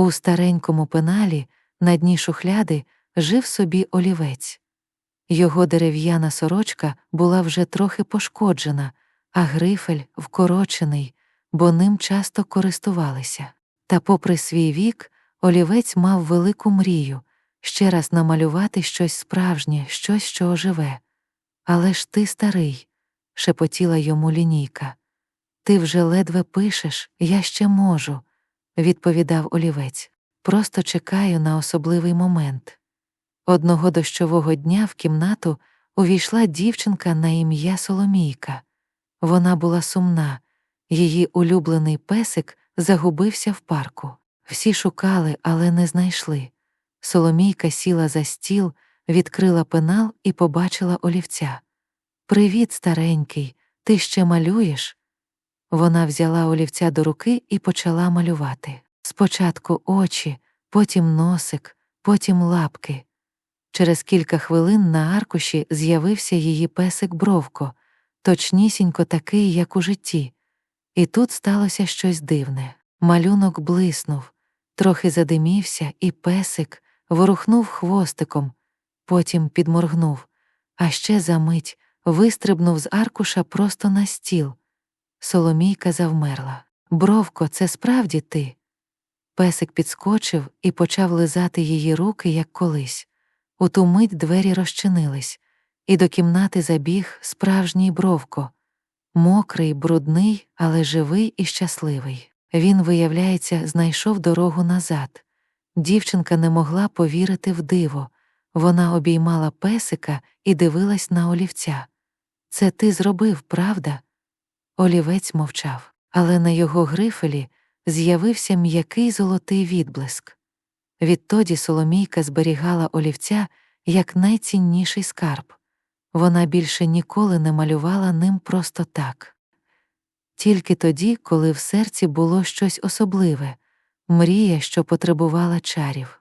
У старенькому пеналі на дні шухляди жив собі олівець. Його дерев'яна сорочка була вже трохи пошкоджена, а грифель вкорочений, бо ним часто користувалися. Та, попри свій вік, олівець мав велику мрію ще раз намалювати щось справжнє, щось, що оживе. Але ж ти старий, шепотіла йому лінійка. Ти вже ледве пишеш, я ще можу, відповідав олівець. Просто чекаю на особливий момент. Одного дощового дня в кімнату увійшла дівчинка на ім'я Соломійка. Вона була сумна, її улюблений песик загубився в парку. Всі шукали, але не знайшли. Соломійка сіла за стіл, відкрила пенал і побачила олівця. Привіт, старенький, ти ще малюєш? Вона взяла олівця до руки і почала малювати. Спочатку очі, потім носик, потім лапки. Через кілька хвилин на аркуші з'явився її песик Бровко, точнісінько такий, як у житті. І тут сталося щось дивне. Малюнок блиснув, трохи задимівся, і песик ворухнув хвостиком, потім підморгнув, а ще за мить вистрибнув з аркуша просто на стіл. Соломійка завмерла. Бровко, це справді ти. Песик підскочив і почав лизати її руки, як колись. У ту мить двері розчинились, і до кімнати забіг справжній бровко, мокрий, брудний, але живий і щасливий. Він, виявляється, знайшов дорогу назад. Дівчинка не могла повірити в диво. Вона обіймала песика і дивилась на олівця. Це ти зробив, правда? Олівець мовчав, але на його грифелі з'явився м'який золотий відблиск. Відтоді Соломійка зберігала олівця як найцінніший скарб. Вона більше ніколи не малювала ним просто так. Тільки тоді, коли в серці було щось особливе, мрія, що потребувала чарів.